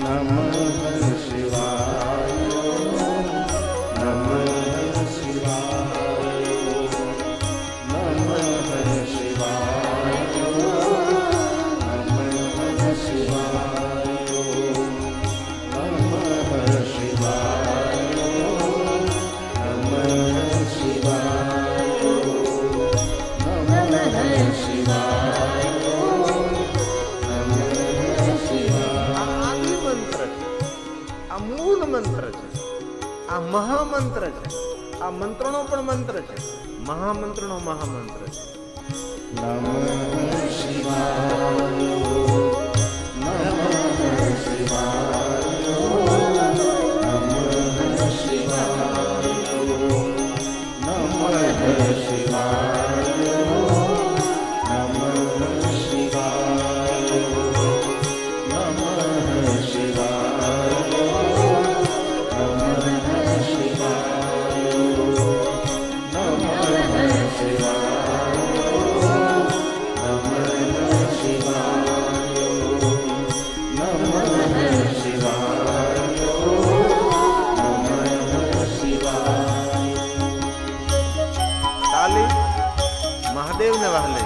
નમઃ મંત્ર છે. આ મહામંત્ર છે. આ મંત્રનો પણ મંત્ર છે. મહામંત્રનો મહામંત્ર છે. નમઃ મહાદેવને વહાલે